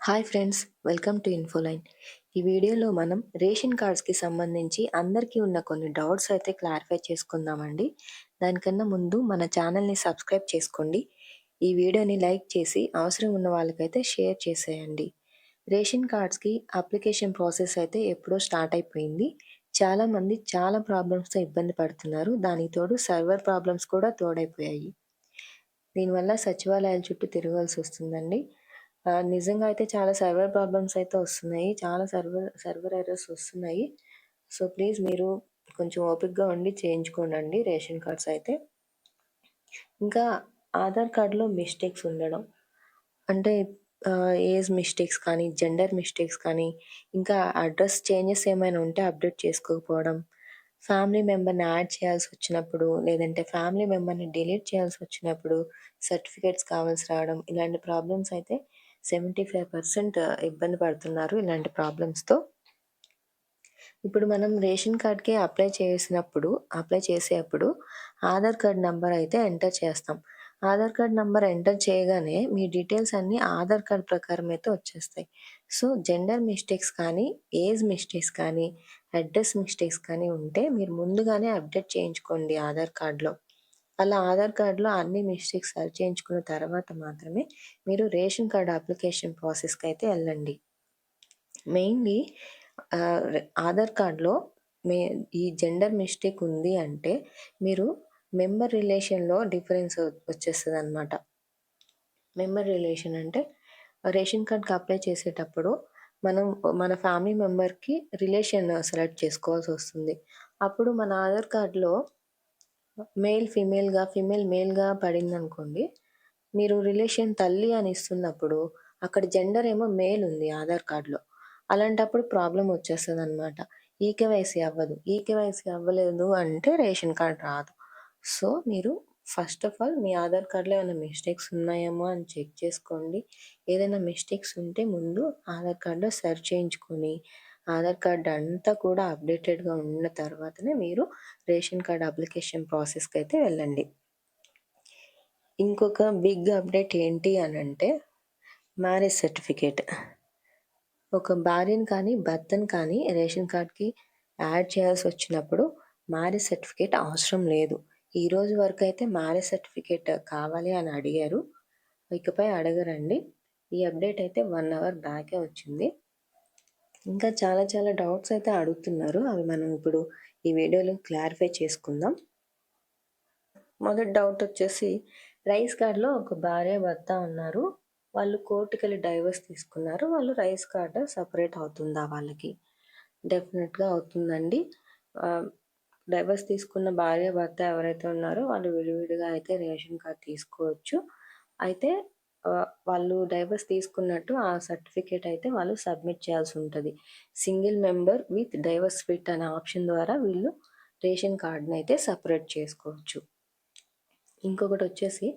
Hi friends welcome to Infoline ఈ వీడియోలో మనం రేషన్ కార్డ్స్కి సంబంధించి అందరికీ ఉన్న కొన్ని డౌట్స్ అయితే క్లారిఫై చేసుకుందామండి. దానికన్నా ముందు మన ఛానల్ని సబ్స్క్రైబ్ చేసుకోండి. ఈ వీడియోని లైక్ చేసి అవసరం ఉన్న వాళ్ళకైతే షేర్ చేసేయండి. రేషన్ కార్డ్స్కి అప్లికేషన్ ప్రాసెస్ అయితే ఎప్పుడో స్టార్ట్ అయిపోయింది. చాలామంది చాలా ప్రాబ్లమ్స్తో ఇబ్బంది పడుతున్నారు. దానికి తోడు సర్వర్ ప్రాబ్లమ్స్ కూడా తోడైపోయాయి. దీనివల్ల సచివాలయాల చుట్టూ తిరగాల్సి వస్తుందండి. నిజంగా అయితే చాలా సర్వర్ ప్రాబ్లమ్స్ అయితే వస్తున్నాయి. చాలా సర్వర్ సర్వర్ ఎర్రర్స్ వస్తున్నాయి. సో ప్లీజ్ మీరు కొంచెం ఓపిక్గా ఉండి చేయించుకోండి రేషన్ కార్డ్స్ అయితే. ఇంకా ఆధార్ కార్డులో మిస్టేక్స్ ఉండడం. అంటే ఏజ్ మిస్టేక్స్ కానీ జెండర్ మిస్టేక్స్ కానీ ఇంకా అడ్రస్ చేంజెస్ ఏమైనా ఉంటే అప్డేట్ చేసుకోకపోవడం. ఫ్యామిలీ మెంబర్ని యాడ్ చేయాల్సి వచ్చినప్పుడు లేదంటే ఫ్యామిలీ మెంబర్ని డిలీట్ చేయాల్సి వచ్చినప్పుడు సర్టిఫికేట్స్ కావాల్సి రావడం ఇలాంటి ప్రాబ్లమ్స్ అయితే సెవెంటీ ఫైవ్ పర్సెంట్ ఇబ్బంది పడుతున్నారు ఇలాంటి ప్రాబ్లమ్స్తో. ఇప్పుడు మనం రేషన్ కార్డ్కి అప్లై చేసినప్పుడు అప్లై చేసేటప్పుడు ఆధార్ కార్డ్ నెంబర్ అయితే ఎంటర్ చేస్తాం. ఆధార్ కార్డ్ నెంబర్ ఎంటర్ చేయగానే మీ డీటెయిల్స్ అన్నీ ఆధార్ కార్డ్ ప్రకారం అయితే వచ్చేస్తాయి. సో జెండర్ మిస్టేక్స్ కానీ ఏజ్ మిస్టేక్స్ కానీ అడ్రస్ మిస్టేక్స్ కానీ ఉంటే మీరు ముందుగానే అప్డేట్ చేయించుకోండి ఆధార్ కార్డ్లో. అలా ఆధార్ కార్డులో అన్ని మిస్టేక్స్ సరి చేయించుకున్న తర్వాత మాత్రమే మీరు రేషన్ కార్డ్ అప్లికేషన్ ప్రాసెస్కి అయితే వెళ్ళండి. మెయిన్లీ ఆధార్ కార్డ్లో మే ఈ జెండర్ మిస్టేక్ ఉంది అంటే మీరు మెంబర్ రిలేషన్లో డిఫరెన్స్ వచ్చేస్తుంది అనమాట మెంబర్ రిలేషన్ అంటే రేషన్ కార్డ్కి అప్లై చేసేటప్పుడు మనం మన ఫ్యామిలీ మెంబర్కి రిలేషన్ సెలెక్ట్ చేసుకోవాల్సి వస్తుంది. అప్పుడు మన ఆధార్ కార్డ్లో మేల్ ఫీమేల్‌గా, ఫీమేల్ మేల్‌గా పడిందనుకోండి. మీరు రిలేషన్ తల్లి అని ఇస్తున్నప్పుడు అక్కడ జెండర్ ఏమో మేల్ ఉంది ఆధార్ కార్డ్‌లో. అలాంటప్పుడు ప్రాబ్లమ్ వచ్చేస్తదనమాట. ఈకేవైసీ అవ్వదు. ఈకేవైసీ అవ్వలేదు అంటే రేషన్ కార్డ్ రాదు. సో, మీరు ఫస్ట్ ఆఫ్ ఆల్ మీ ఆధార్ కార్డ్‌లో ఏమైనా మిస్టేక్స్ ఉన్నాయేమో అని చెక్ చేసుకోండి. ఏదైనా మిస్టేక్స్ ఉంటే ముందు ఆధార్ కార్డ్‌లో సెర్చ్ చేయించుకొని ఆధార్ కార్డ్ అంతా కూడా అప్డేటెడ్‌గా ఉన్న తర్వాతనే మీరు రేషన్ కార్డ్ అప్లికేషన్ ప్రాసెస్‌కి అయితే వెళ్ళండి. ఇంకొక బిగ్ అప్డేట్ ఏంటి అని అంటే మ్యారేజ్ సర్టిఫికేట్. ఒక భార్యను కానీ, భర్తను కానీ రేషన్ కార్డ్‌కి యాడ్ చేయాల్సి వచ్చినప్పుడు మ్యారేజ్ సర్టిఫికేట్ అవసరం లేదు. ఈ రోజు వరకు అయితే మ్యారేజ్ సర్టిఫికేట్ కావాలి అని అడిగారు. ఇకపై అడగరండి. ఈ అప్డేట్ అయితే వన్ అవర్ బ్యాకే వచ్చింది. ఇంకా చాలా చాలా డౌట్స్ అయితే అడుగుతున్నారు. అవి మనం ఇప్పుడు ఈ వీడియోలో క్లారిఫై చేసుకుందాం. మొదటి డౌట్ వచ్చేసి రైస్ కార్డ్‌లో ఒక భార్య, భర్త ఉన్నారు. వాళ్ళు కోర్టుకెళ్ళి డైవర్స్ తీసుకున్నారు. వాళ్ళు రైస్ కార్డ్ సపరేట్ అవుతుందా వాళ్ళకి? డెఫినెట్‌గా అవుతుందండి. డైవర్స్ తీసుకున్న భార్య, భర్త ఎవరైతే ఉన్నారో వాళ్ళు విడివిడిగా అయితే రేషన్ కార్డ్ తీసుకోవచ్చు. అయితే వాళ్ళు డైవర్స్ తీసుకున్నట్టు ఆ సర్టిఫికేట్ అయితే వాళ్ళు సబ్మిట్ చేయాల్సి ఉంటుంది. Single member with divorce fit అనే ఆప్షన్ ద్వారా వీళ్ళు రేషన్ కార్డ్ని అయితే సపరేట్ చేసుకోవచ్చు. ఇంకొకటి వచ్చేసి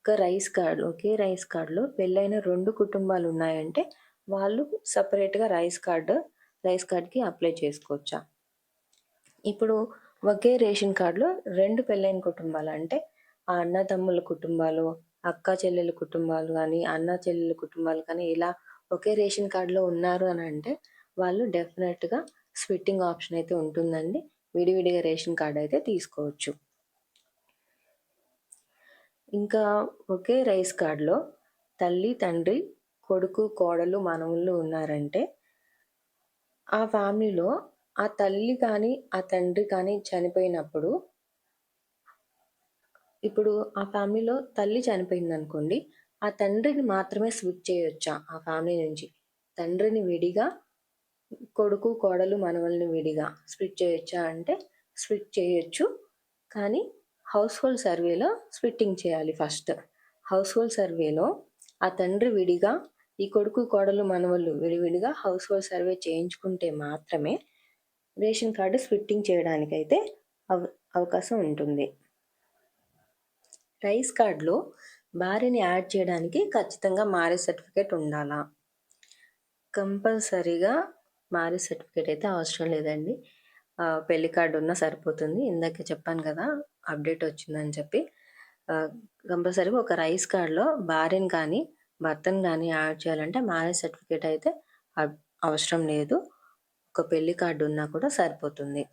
ఒక రైస్ కార్డ్ ఒకే రైస్ కార్డులో పెళ్ళైన రెండు కుటుంబాలు ఉన్నాయంటే వాళ్ళు సపరేట్గా రైస్ కార్డు రైస్ కార్డ్కి అప్లై చేసుకోవచ్చా? ఇప్పుడు ఒకే రేషన్ కార్డులో రెండు పెళ్ళైన కుటుంబాలు అంటే ఆ అన్నదమ్ముల కుటుంబాలు అక్క చెల్లెల కుటుంబాలు కానీ అన్న చెల్లెల కుటుంబాలు కానీ ఇలా ఒకే రేషన్ కార్డులో ఉన్నారు అని అంటే వాళ్ళు డెఫినెట్గా స్విట్టింగ్ ఆప్షన్ అయితే ఉంటుందండి. విడివిడిగా రేషన్ కార్డు అయితే తీసుకోవచ్చు. ఇంకా ఒకే రైస్ కార్డులో తల్లి తండ్రి కొడుకు కోడలు మనవుళ్ళు ఉన్నారంటే ఆ ఫ్యామిలీలో ఆ తల్లి కానీ ఆ తండ్రి కానీ చనిపోయినప్పుడు ఇప్పుడు ఆ ఫ్యామిలీలో తల్లి చనిపోయిందనుకోండి ఆ తండ్రిని మాత్రమే స్విచ్ చేయొచ్చా ఆ ఫ్యామిలీ నుంచి? తండ్రిని విడిగా కొడుకు కోడలు మనవల్ని విడిగా స్ప్లిట్ చేయొచ్చా అంటే స్ప్లిట్ చేయొచ్చు. కానీ హౌస్ హోల్డ్ సర్వేలో స్ప్లిట్టింగ్ చేయాలి ఫస్ట్. హౌస్ హోల్డ్ సర్వేలో ఆ తండ్రి విడిగా ఈ కొడుకు కోడలు మనవళ్ళు విడివిడిగా హౌస్ హోల్డ్ సర్వే చేయించుకుంటే మాత్రమే రేషన్ కార్డు స్ప్లిట్టింగ్ చేయడానికైతే అవ అవకాశం ఉంటుంది. రైస్ కార్డ్లో భార్యని యాడ్ చేయడానికి ఖచ్చితంగా మ్యారేజ్ సర్టిఫికేట్ ఉండాలా? కంపల్సరీగా మ్యారేజ్ సర్టిఫికేట్ అయితే అవసరం లేదండి. పెళ్ళి కార్డు ఉన్నా సరిపోతుంది. ఇందాక చెప్పాను కదా అప్డేట్ వచ్చిందని చెప్పి. కంపల్సరీగా ఒక రైస్ కార్డ్లో భార్యని కానీ భర్తను కానీ యాడ్ చేయాలంటే మ్యారేజ్ సర్టిఫికేట్ అయితే అవసరం లేదు. ఒక పెళ్ళి కార్డు ఉన్నా కూడా సరిపోతుంది.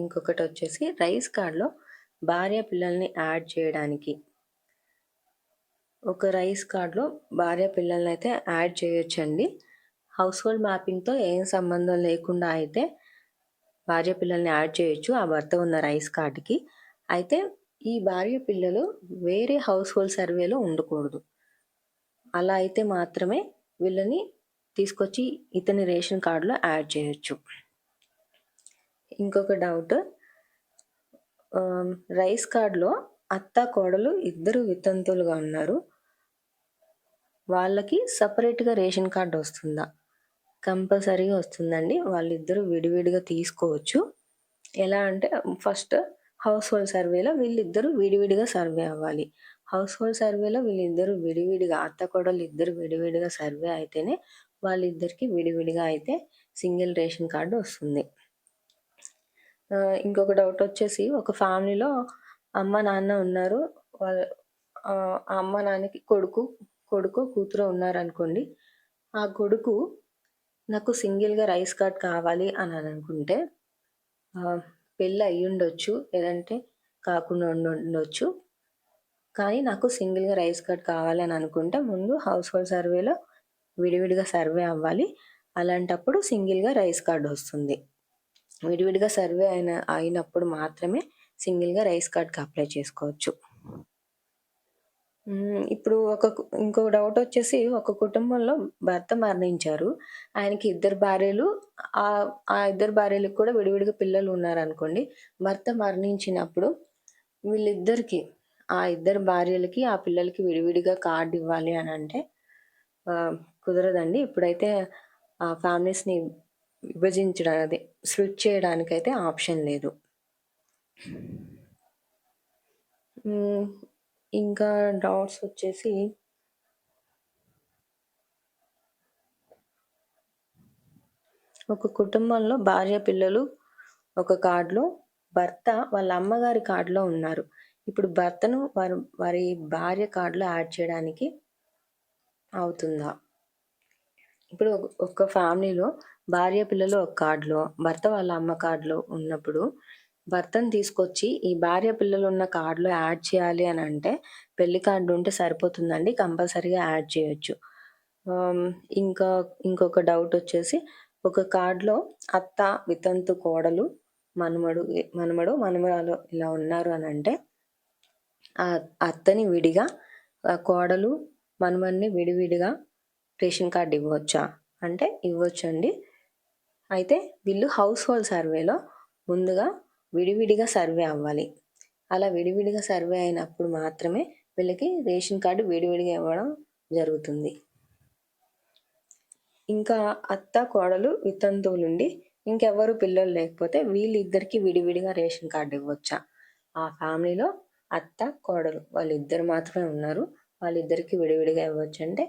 ఇంకొకటి వచ్చేసి రైస్ కార్డులో భార్య పిల్లల్ని యాడ్ చేయడానికి. ఒక రైస్ కార్డులో భార్య పిల్లల్ని అయితే యాడ్ చేయొచ్చండి. హౌస్ హోల్డ్ మ్యాపింగ్తో ఏం సంబంధం లేకుండా అయితే భార్య పిల్లల్ని యాడ్ చేయొచ్చు ఆ భర్త ఉన్న రైస్ కార్డుకి. అయితే ఈ భార్య పిల్లలు వేరే హౌస్ హోల్డ్ సర్వేలో ఉండకూడదు. అలా అయితే మాత్రమే వీళ్ళని తీసుకొచ్చి ఇతని రేషన్ కార్డులో యాడ్ చేయొచ్చు. ఇంకొక డౌట్ రైస్ కార్డులో అత్త కోడలు ఇద్దరు వితంతులుగా ఉన్నారు. వాళ్ళకి సపరేట్గా రేషన్ కార్డు వస్తుందా? కంపల్సరీగా వస్తుందండి. వాళ్ళిద్దరూ విడివిడిగా తీసుకోవచ్చు. ఎలా అంటే ఫస్ట్ హౌస్ హోల్డ్ సర్వేలో వీళ్ళిద్దరూ విడివిడిగా సర్వే అవ్వాలి. హౌస్ హోల్డ్ సర్వేలో వీళ్ళిద్దరూ విడివిడిగా అత్త కోడలు ఇద్దరు విడివిడిగా సర్వే అయితేనే వాళ్ళిద్దరికి విడివిడిగా అయితే సింగిల్ రేషన్ కార్డు వస్తుంది. ఇంకొక డౌట్ వచ్చేసి ఒక ఫ్యామిలీలో అమ్మ నాన్న ఉన్నారు. వాళ్ళ ఆ అమ్మ నాన్నకి కొడుకు కొడుకు కూతురు ఉన్నారు అనుకోండి ఆ కొడుకు నాకు సింగిల్గా రైస్ కార్డ్ కావాలి అని అని అనుకుంటే పెళ్ళి అయ్యి ఉండొచ్చు లేదంటే కాకుండా ఉండొచ్చు. కానీ నాకు సింగిల్గా రైస్ కార్డ్ కావాలి అని అనుకుంటే ముందు హౌస్ హోల్డ్ సర్వేలో విడివిడిగా సర్వే అవ్వాలి. అలాంటప్పుడు సింగిల్గా రైస్ కార్డ్ వస్తుంది. విడివిడిగా సర్వే అయిన అయినప్పుడు మాత్రమే సింగిల్గా రైస్ కార్డ్కి అప్లై చేసుకోవచ్చు. ఇప్పుడు ఒక ఇంకో డౌట్ వచ్చేసి ఒక కుటుంబంలో భర్త మరణించారు. ఆయనకి ఇద్దరు భార్యలు ఆ ఆ ఇద్దరు భార్యలకు కూడా విడివిడిగా పిల్లలు ఉన్నారు అనుకోండి భర్త మరణించినప్పుడు వీళ్ళిద్దరికి ఆ ఇద్దరు భార్యలకి ఆ పిల్లలకి విడివిడిగా కార్డు ఇవ్వాలి అని అంటే కుదరదండి. ఇప్పుడైతే ఆ ఫ్యామిలీస్ని విభజించడం అదే స్ప్లిట్ చేయడానికైతే ఆప్షన్ లేదు. ఇంకా డౌట్స్ వచ్చేసి ఒక కుటుంబంలో భార్య పిల్లలు ఒక కార్డులో భర్త వాళ్ళ అమ్మగారి కార్డులో ఉన్నారు. ఇప్పుడు భర్తను వారి వారి భార్య కార్డులో యాడ్ చేయడానికి అవుతుందా? ఇప్పుడు ఒక- ఫ్యామిలీలో భార్య పిల్లలు ఒక కార్డులో భర్త వాళ్ళ అమ్మ కార్డులో ఉన్నప్పుడు భర్తను తీసుకొచ్చి ఈ భార్య పిల్లలు ఉన్న కార్డులో యాడ్ చేయాలి అని అంటే పెళ్ళి కార్డు ఉంటే సరిపోతుందండి కంపల్సరీగా యాడ్ చేయొచ్చు. ఇంకా ఇంకొక డౌట్ వచ్చేసి ఒక కార్డులో అత్త వితంతు కోడలు మనమడు మనమడు మనమరాలు ఇలా ఉన్నారు అని అంటే ఆ అత్తని విడిగా ఆ కోడలు మనుమడిని విడివిడిగా రేషన్ కార్డు ఇవ్వచ్చా? అంటే ఇవ్వచ్చండి. అయితే వీళ్ళు హౌస్ హోల్డ్ సర్వేలో ముందుగా విడివిడిగా సర్వే అవ్వాలి. అలా విడివిడిగా సర్వే అయినప్పుడు మాత్రమే వీళ్ళకి రేషన్ కార్డు విడివిడిగా ఇవ్వడం జరుగుతుంది. ఇంకా అత్త కోడలు వితంతువులుండి ఇంకెవ్వరు పిల్లలు లేకపోతే వీళ్ళిద్దరికి విడివిడిగా రేషన్ కార్డు ఇవ్వచ్చా? ఆ ఫ్యామిలీలో అత్త కోడలు వాళ్ళిద్దరు మాత్రమే ఉన్నారు. వాళ్ళిద్దరికి విడివిడిగా ఇవ్వచ్చు అంటే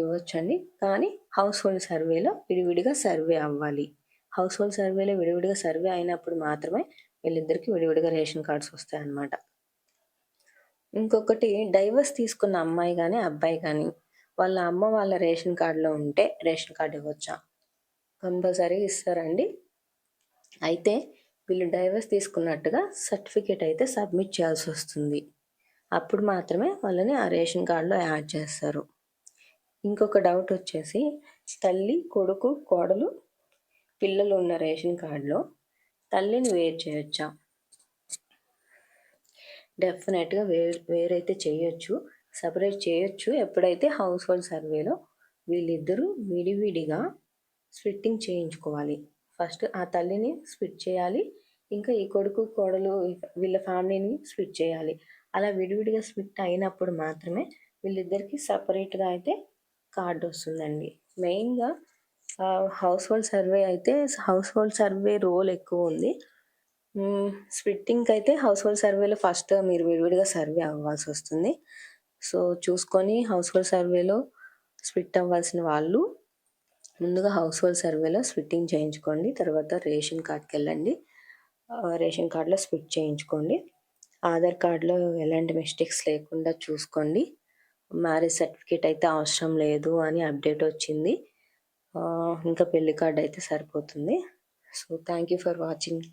ఇవ్వచ్చండి. కానీ హౌస్ హోల్డ్ సర్వేలో విడివిడిగా సర్వే అవ్వాలి. హౌస్ హోల్డ్ సర్వేలో విడివిడిగా సర్వే అయినప్పుడు మాత్రమే వీళ్ళిద్దరికి విడివిడిగా రేషన్ కార్డ్స్ వస్తాయి అన్నమాట ఇంకొకటి డైవర్స్ తీసుకున్న అమ్మాయి కానీ అబ్బాయి కానీ వాళ్ళ అమ్మ వాళ్ళ రేషన్ కార్డులో ఉంటే రేషన్ కార్డు ఇవ్వచ్చా? కంపల్సరీ ఇస్తారండి. అయితే వీళ్ళు డైవర్స్ తీసుకున్నట్టుగా సర్టిఫికేట్ అయితే సబ్మిట్ చేయాల్సి వస్తుంది. అప్పుడు మాత్రమే వాళ్ళని ఆ రేషన్ కార్డులో యాడ్ చేస్తారు. ఇంకొక డౌట్ వచ్చేసి తల్లి కొడుకు కోడలు పిల్లలు ఉన్న రేషన్ కార్డులో తల్లిని వేరు చేయొచ్చా? డెఫినెట్గా వేరు వేరైతే చేయొచ్చు. సపరేట్ చేయొచ్చు. ఎప్పుడైతే హౌస్ హోల్డ్ సర్వేలో వీళ్ళిద్దరూ విడివిడిగా స్ప్లిట్టింగ్ చేయించుకోవాలి. ఫస్ట్ ఆ తల్లిని స్ప్లిట్ చేయాలి. ఇంకా ఈ కొడుకు కోడలు వీళ్ళ ఫ్యామిలీని స్ప్లిట్ చేయాలి. అలా విడివిడిగా స్ప్లిట్ అయినప్పుడు మాత్రమే వీళ్ళిద్దరికీ సపరేట్గా అయితే కార్డు వస్తుందండి. మెయిన్గా హౌస్ హోల్డ్ సర్వే అయితే హౌస్ హోల్డ్ సర్వే రోల్ ఎక్కువ ఉంది. స్ప్లిట్టింగ్కి అయితే హౌస్ హోల్డ్ సర్వేలో ఫస్ట్ మీరు విడివిడిగా సర్వే అవ్వాల్సి వస్తుంది. సో చూసుకొని హౌస్ హోల్డ్ సర్వేలో స్ప్లిట్ అవ్వాల్సిన వాళ్ళు ముందుగా హౌస్ హోల్డ్ సర్వేలో స్ప్లిట్టింగ్ చేయించుకోండి. తర్వాత రేషన్ కార్డ్కి వెళ్ళండి. రేషన్ కార్డులో స్ప్లిట్ చేయించుకోండి. ఆధార్ కార్డులో ఎలాంటి మిస్టేక్స్ లేకుండా చూసుకోండి. మ్యారేజ్ సర్టిఫికేట్ అయితే అవసరం లేదు అని అప్డేట్ వచ్చింది. ఇంకా పెళ్ళి కార్డు అయితే సరిపోతుంది. So thank you for watching